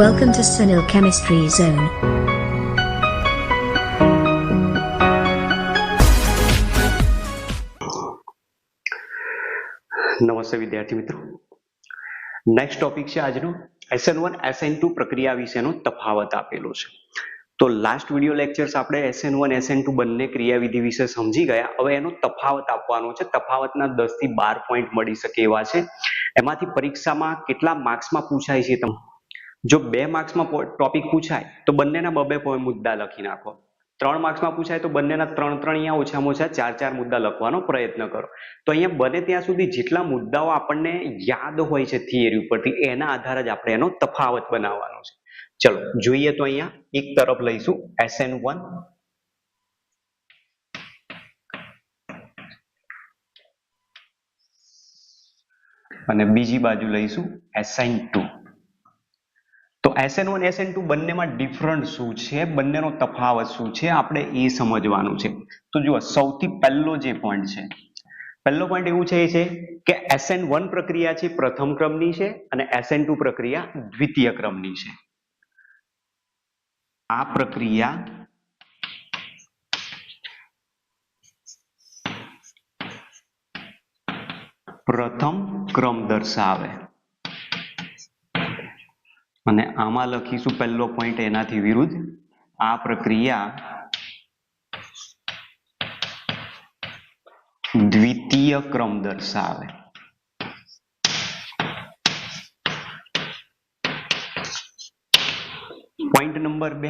Welcome to Sunil Chemistry Zone. નમસ્તે વિદ્યાર્થી મિત્રો. નેક્સ્ટ ટોપિક છે આજનો. એસએન વન એસએન ટુ પ્રક્રિયા વિશેનો તફાવત આપેલો છે. તો લાસ્ટ વીડિયો લેક્ચર્સ આપણે એસએન વન એસએન ટુ બંને ક્રિયાવિધિ વિશે સમજી ગયા. હવે એનો તફાવત આપવાનો છે. તફાવતના દસથી બાર પોઈન્ટ મળી શકે એવા છે. એમાંથી પરીક્ષામાં કેટલા માર્ક્સમાં પૂછાય છે તમે જો બે માર્ક્સમાં ટોપિક પૂછાય, તો બંનેના બબે મુદ્દા લખી નાખો. ત્રણ માર્ક્સમાં પૂછાય તો બંનેના ત્રણ ત્રણ અહીંયા ઓછામાં ઓછા ચાર ચાર મુદ્દા લખવાનો પ્રયત્ન કરો. તો અહીંયા બને ત્યાં સુધી જેટલા મુદ્દાઓ આપણને યાદ હોય છે થિયરી ઉપરથી, એના આધારે જ આપણે એનો તફાવત બનાવવાનો છે. ચલો, જોઈએ તો અહીંયા એક તરફ લઈશું. એસએન વન અને બીજી બાજુ લઈશું. એસએન ટુ તો એસએન વન એસએન ટુ બંનેમાં ડિફરન્ટ શું છે? બંનેનો તફાવત શું છે? આપણે એ સમજવાનું છે. તો જુઓ, સૌથી પહેલો જે પોઈન્ટ છે, પહેલો પોઈન્ટ એવું છે એ છે કે એસએન વન પ્રક્રિયા છે પ્રથમ ક્રમની છે અને એસએન ટુ પ્રક્રિયા દ્વિતીય ક્રમની છે. આ પ્રક્રિયા પ્રથમ ક્રમ દર્શાવે. અને આમાં લખીશું પહેલો પોઈન્ટ એનાથી વિરુદ્ધ. આ પ્રક્રિયા દ્વિતીય ક્રમ દર્શાવે. પોઈન્ટ નંબર બે.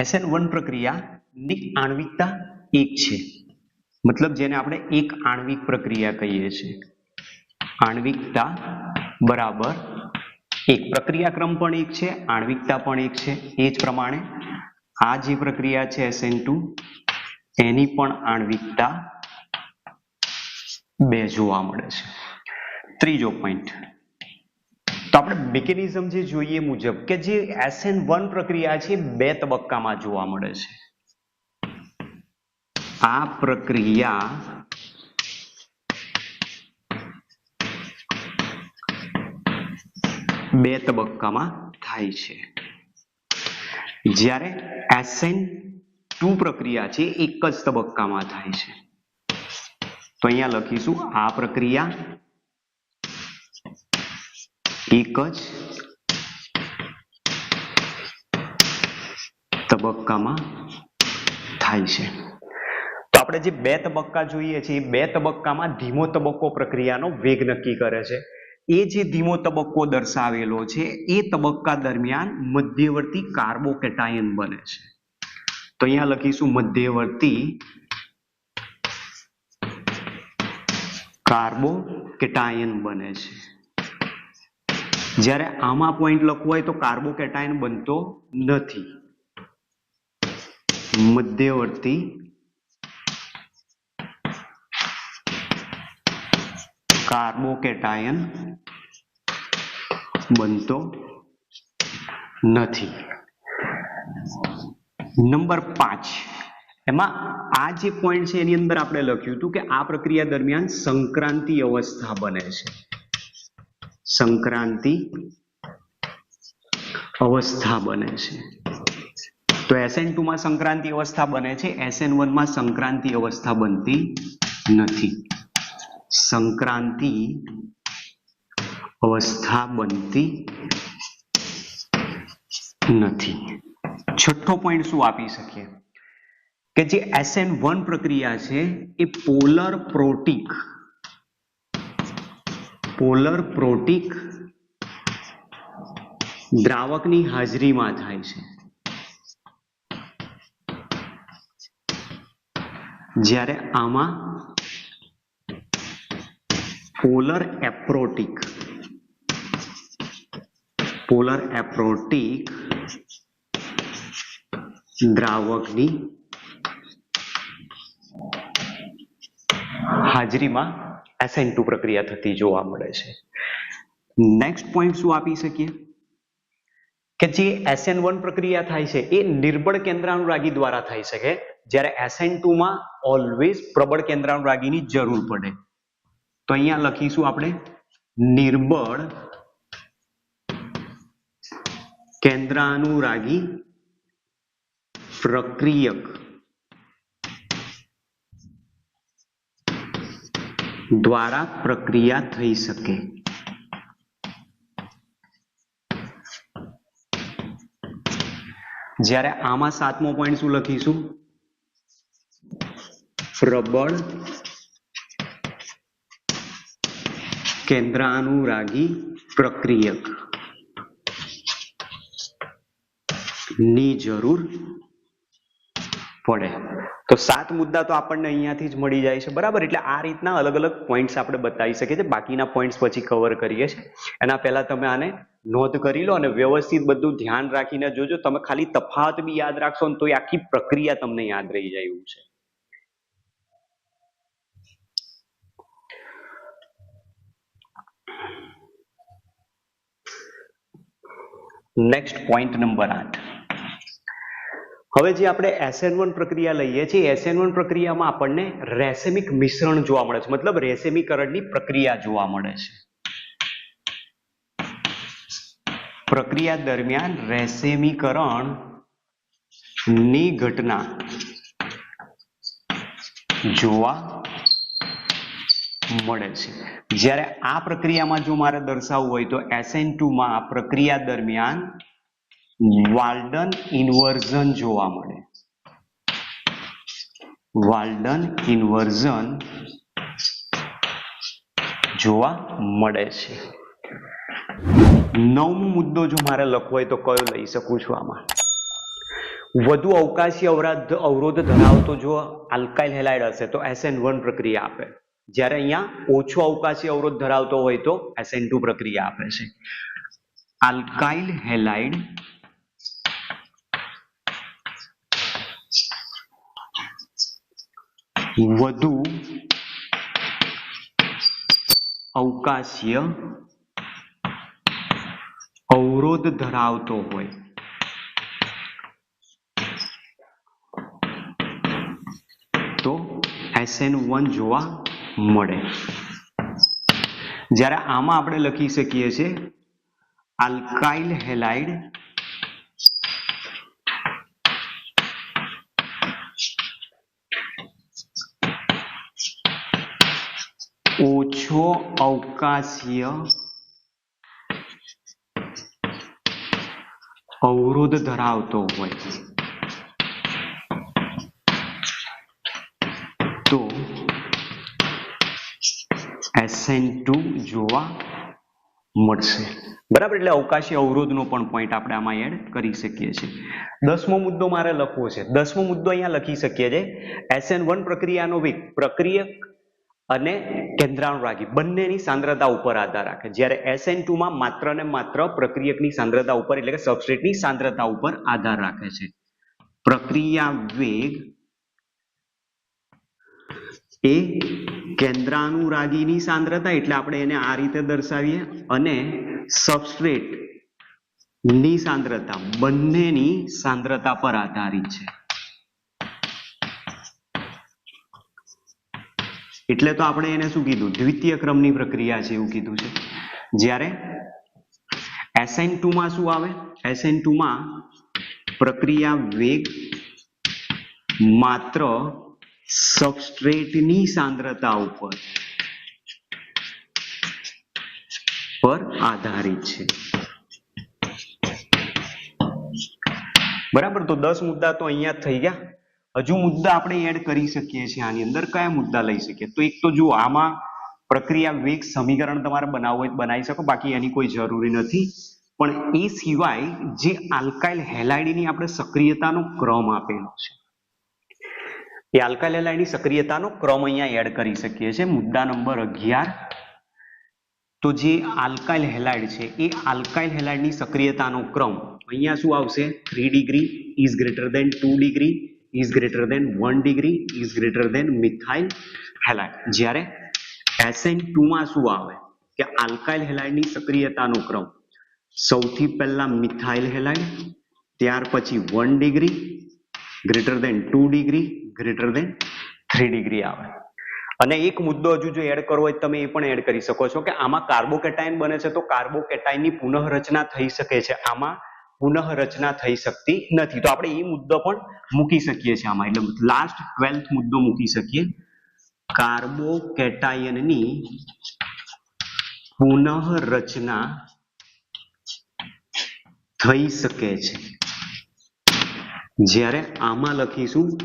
એસએન વન પ્રક્રિયાની આણ્વિકતા એક છે. મતલબ જેને આપણે એક આણ્વિક પ્રક્રિયા કહીએ છીએ. આણ્વિકતા બરાબર. એક પ્રક્રિયાક્રમ પણ એક છે, આણ્વિકતા પણ એક છે, એ જ પ્રમાણે આ જે પ્રક્રિયા છે એસએન ટુ, એની પણ આણ્વિકતા બે જોવા મળે છે. ત્રીજો પોઈન્ટ તો આપણે મિકેનિઝમ જે જોઈએ મુજબ કે જે એસએન વન પ્રક્રિયા છે, બે તબક્કામાં જોવા મળે છે. આ પ્રક્રિયા બે તબક્કામાં થાય છે. જ્યારે એસએન ટુ પ્રક્રિયા છે એક જ તબક્કામાં થાય છે. તો અહીંયા લખીશું, આ પ્રક્રિયા એક જ તબક્કામાં થાય છે. તો આપણે જે બે તબક્કા જોઈએ છીએ બે તબક્કામાં ધીમો તબક્કો પ્રક્રિયાનો વેગ નક્કી કરે છે. એ જે ધીમો તબક્કો દર્શાવેલો છે, એ તબક્કા દરમિયાન મધ્યવર્તી કાર્બોકેટાયન બને છે. તો અહીંયા લખીશું મધ્યવર્તી કાર્બોકેટાયન બને છે. જ્યારે આમાં પોઈન્ટ લખવું હોય તો કાર્બોકેટાયન બનતો નથી. મધ્યવર્તી કાર્બોકેટાયન બનતો નથી. નંબર પાંચ. એમાં આ જે પોઈન્ટ છે એની અંદર આપણે લખ્યું હતું કે આ પ્રક્રિયા દરમિયાન સંક્રાંતિ અવસ્થા બને છે. સંક્રાંતિ અવસ્થા બને છે. તો એસએન ટુ માં સંક્રાંતિ અવસ્થા બને છે. એસએન વનમાં સંક્રાંતિ અવસ્થા બનતી નથી. સંક્રાંતિ અવસ્થા બનતી નથી. છઠ્ઠો પોઈન્ટ શું આપી શકીએ? કે જે એસએન વન પ્રક્રિયા છે, એ પોલર પ્રોટિક પોલર પ્રોટિક દ્રાવકની હાજરીમાં થાય છે. જ્યારે આમાં પોલર એપ્રોટિક પોલર એપ્રોટિક દ્રાવકની હાજરીમાં એસએન ટુ પ્રક્રિયા થતી જોવા મળે છે. નેક્સ્ટ પોઈન્ટ શું આપી શકીએ? કે જે એસએન વન પ્રક્રિયા થાય છે, એ નિર્બળ કેન્દ્રાનુરાગી દ્વારા થઈ શકે જ્યારે એસએન ટુ માં ઓલવેઝ પ્રબળ કેન્દ્રાનુરાગીની જરૂર પડે. તો અહીંયા લખીશું આપણે નિર્બળ કેન્દ્રાનુરાગી પ્રક્રિયક. દ્વારા પ્રક્રિયા થઈ શકે. જ્યારે આમાં સાતમો પોઈન્ટ શું લખીશું? પ્રબળ કેન્દ્રાનુરાગી પ્રક્રિયક. ની જરૂર પડે. તો સાત મુદ્દા તો આપણને અહીંયાથી જ મળી જાય છે, બરાબર? એટલે આ રીતના અલગ અલગ પોઈન્ટ્સ આપણે બતાવી શકીએ છીએ. બાકીના પોઈન્ટ્સ પછી કવર કરીએ છીએ. એના પહેલા તમે આને નોંધ કરી લો અને વ્યવસ્થિત બધું ધ્યાન રાખીને જોજો. તમે ખાલી તફાવત બી યાદ રાખશો ને તો એ આખી પ્રક્રિયા તમને યાદ રહી જાય એવું છે. નેક્સ્ટ પોઈન્ટ નંબર આઠ. હવે જે આપણે એસએન વન પ્રક્રિયા લઈએ છીએ એસએન વન પ્રક્રિયામાં આપણને રેસેમિક મિશ્રણ જોવા મળે છે. મતલબ રેસેમીકરણની પ્રક્રિયા જોવા મળે છે. પ્રક્રિયા દરમિયાન રેસેમીકરણની ઘટના જોવા મળે છે. જ્યારે આ પ્રક્રિયામાં જો મારે દર્શાવવું હોય તો એસએન ટુમાં પ્રક્રિયા દરમિયાન વાલ્ડન ઇન્વર્ઝન જોવા મળે. વાલ્ડન ઇન્વર્ઝન જોવા મળે છે. નવમો મુદ્દો જો મારે લખવો હોય તો કયો લઈ શકું છું આમાં? વધુ અવકાશી અવરાધ, અવરોધ ધરાવતો જો આલ્કાઇલ હેલાઇડ હશે તો એસએન વન પ્રક્રિયા આપે. જ્યારે અહીંયા ઓછો અવકાશી અવરોધ ધરાવતો હોય તો એસએન ટુ પ્રક્રિયા આપે છે. આલ્કાઇલ હેલાઇડ વધુ અવકાશીય અવરોધ ધરાવતો હોય. તો એસએન વન જોવા મળે. જ્યારે આમાં આપણે લખી શકીએ છીએ આલ્કાઇલ હેલાઇડ ઓછો અવકાશીય અવરોધ ધરાવતો હોય. તો એસએન ટુ જોવા મળશે. બરાબર, એટલે અવકાશી અવરોધનો પણ પોઈન્ટ આપણે આમાં એડ કરી શકીએ છીએ. દસમો મુદ્દો મારે લખવો છે. દસમો મુદ્દો અહીંયા લખી શકીએ છીએ. એસએન વન પ્રક્રિયાનો વેગ, પ્રક્રિયક અને કેન્દ્રાણુરાગી બંનેની સાંદ્રતા ઉપર આધાર રાખે. જ્યારે એસએનમાં માત્ર ને માત્ર પ્રક્રિયકની સાંદ્રતા ઉપર, એટલે કે સબસ્ટ્રેટની સાંદ્રતા ઉપર આધાર રાખે છે. પ્રક્રિયા વેગ એ કેન્દ્રાનુરાગીની સાંદ્રતા, એટલે આપણે એને આ રીતે દર્શાવીએ, અને સબસ્ટ્રેટની સાંદ્રતા બંનેની સાંદ્રતા પર આધારિત છે. એટલે તો આપણે એને શું કીધું? દ્વિતીય ક્રમની પ્રક્રિયા છે એવું કીધું છે. જ્યારે એસએનમાં શું આવે? એસએનમાં પ્રક્રિયા વેગ માત્ર સબસ્ટ્રેટની સાંદ્રતા ઉપર પર આધારિત છે. બરાબર? તો દસ મુદ્દા તો અહીંયા થઈ ગયા. હજુ મુદ્દા આપણે એડ કરી શકીએ છીએ આની અંદર. કયા મુદ્દા લઈ શકીએ? તો એક તો જુઓ આમાં પ્રક્રિયા વેગ સમીકરણ તમારે બનાવવું હોય બનાવી શકો, બાકી એની કોઈ જરૂરી નથી. પણ એ સિવાય જે આલ્કાઇલ હેલાઇડની આપણે સક્રિયતાનો ક્રમ આપેલો છે. એ આલ્કાઇલ હેલાઇડની સક્રિયતાનો ક્રમ અહીંયા એડ કરી શકીએ છીએ. મુદ્દા નંબર અગિયાર. તો જે આલ્કાઇલ હેલાઇડ છે, એ આલ્કાઇલ હેલાઇડની સક્રિયતાનો ક્રમ અહીંયા શું આવશે? Three degree is greater than two degree is greater than one degree is greater than methyl halide જ્યારે એસએનમાં શું આવે? કે આલ્કાઇલ હેલાઇડની સક્રિયતાનો ક્રમ. સૌથી પહેલા મિથાઇલ હેલાઇડ ત્યાર પછી one degree greater than two degree greater than three degree આવે. અને એક મુદ્દો હજુ જો એડ કરવો હોય તમે એ પણ એડ કરી શકો છો કે આમાં કાર્બોકેટાઇન બને છે તો કાર્બોકેટાઇનની પુનઃરચના થઈ શકે છે. આમાં પુનઃરચના થઈ શકતી નથી. તો આપણે એ મુદ્દો પણ મૂકી શકીએ છીએ આમાં. એટલે લાસ્ટ ટ્વેલ્થ મુદ્દો મૂકી શકીએ. કાર્બોકેટાયનની પુનઃરચના થઈ શકે છે. જ્યારે આમાં લખીશું,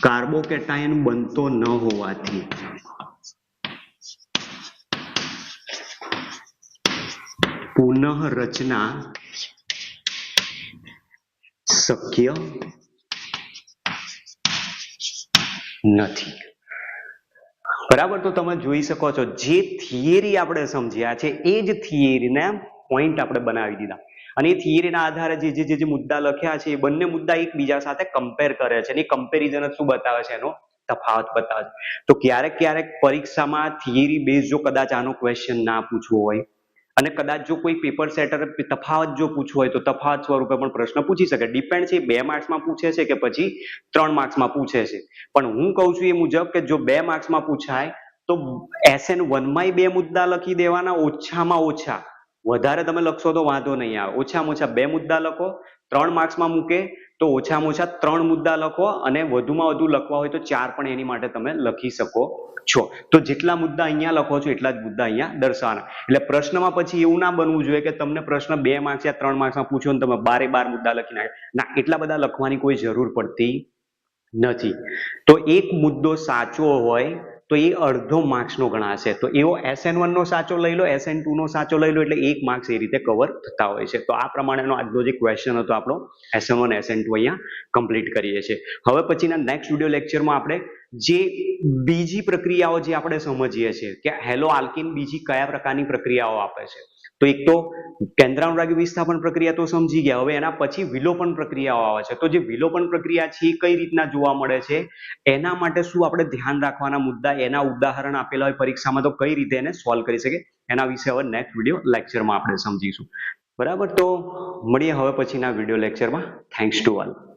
કાર્બોકેટાયન બનતો ન હોવાથી. પુનઃરચના શક્ય નથી. બરાબર? તો તમે જોઈ શકો છો, જે થિયરી આપણે સમજ્યા છે, એ જ થિયરીને પોઈન્ટ આપણે બનાવી દીધા. અને એ થિયરીના આધારે જે જે જે મુદ્દા લખ્યા છે, એ બંને મુદ્દા એકબીજા સાથે કમ્પેર કરે છે. અને કમ્પેરિઝન શું બતાવે છે? એનો તફાવત બતાવે છે. તો ક્યારેક ક્યારેક પરીક્ષામાં થિયરી બેઝ જો કદાચ આનો ક્વેશ્ચન ના પૂછવો હોય અને કદાચ જો કોઈ પેપર સેટર તફાવત જો પૂછવો હોય તો તફાવત સ્વરૂપે પણ પ્રશ્ન પૂછી શકે. ડિપેન્ડ છે બે માર્ક્સમાં પૂછે છે કે પછી ત્રણ માર્ક્સમાં પૂછે છે. પણ હું કહું છું એ મુજબ કે જો બે માર્ક્સમાં પૂછાય તો એસએન વનમાં બે મુદ્દા લખી દેવાના ઓછામાં ઓછા. વધારે તમે લખશો તો વાંધો નહીં આવે. ઓછામાં ઓછા બે મુદ્દા લખો, ત્રણ માર્ક્સમાં મૂકે તો ઓછામાં ઓછા ત્રણ મુદ્દા લખો અને વધુમાં વધુ લખવા હોય તો ચાર પણ એની માટે તમે લખી શકો છો. તો જેટલા મુદ્દા અહીંયા લખો છો એટલા જ મુદ્દા અહીંયા દર્શાવવાના એટલે પ્રશ્નમાં પછી એવું ના બનવું જોઈએ કે તમને પ્રશ્ન બે માર્ક્સ યા ત્રણ માર્ક્સમાં પૂછ્યો ને તમે બારે બાર મુદ્દા લખી નાખે ના, એટલા બધા લખવાની કોઈ જરૂર પડતી નથી. તો એક મુદ્દો સાચો હોય તો એ અડધો માર્ક્સનો ગણાશે. તો એવો એસએન વન નો સાચો લઈ લો એસ એન ટુનો સાચો લઈ લો, એટલે એક માર્ક્સ એ રીતે કવર થતા હોય છે. તો આ પ્રમાણેનો આજનો જે ક્વેશ્ચન હતો, આપણો S N one S N two અહીંયા કમ્પ્લીટ કરીએ છીએ. હવે પછીના નેક્સ્ટ વીડિયો લેક્ચરમાં આપણે જે બીજી પ્રક્રિયાઓ જે આપણે સમજીએ છીએ, કે હેલો આલ્કિન બીજી કયા પ્રકારની પ્રક્રિયાઓ આપે છે. તો એક તો કેન્દ્રાનુરાગી વિસ્થાપન પ્રક્રિયા તો સમજી ગયા. હવે એના પછી વિલોપન પ્રક્રિયાઓ આવે છે. તો જે વિલોપન પ્રક્રિયા છે એ કઈ રીતના જોવા મળે છે? એના માટે શું આપણે ધ્યાન રાખવાના મુદ્દા, એના ઉદાહરણ આપેલા હોય પરીક્ષામાં તો કઈ રીતે એને સોલ્વ કરી શકે? એના વિશે હવે નેક્સ્ટ વીડિયો લેક્ચરમાં આપણે સમજીશું. બરાબર? તો મળીએ હવે પછીના વીડિયો લેક્ચરમાં થેન્ક્સ ટુ ઓલ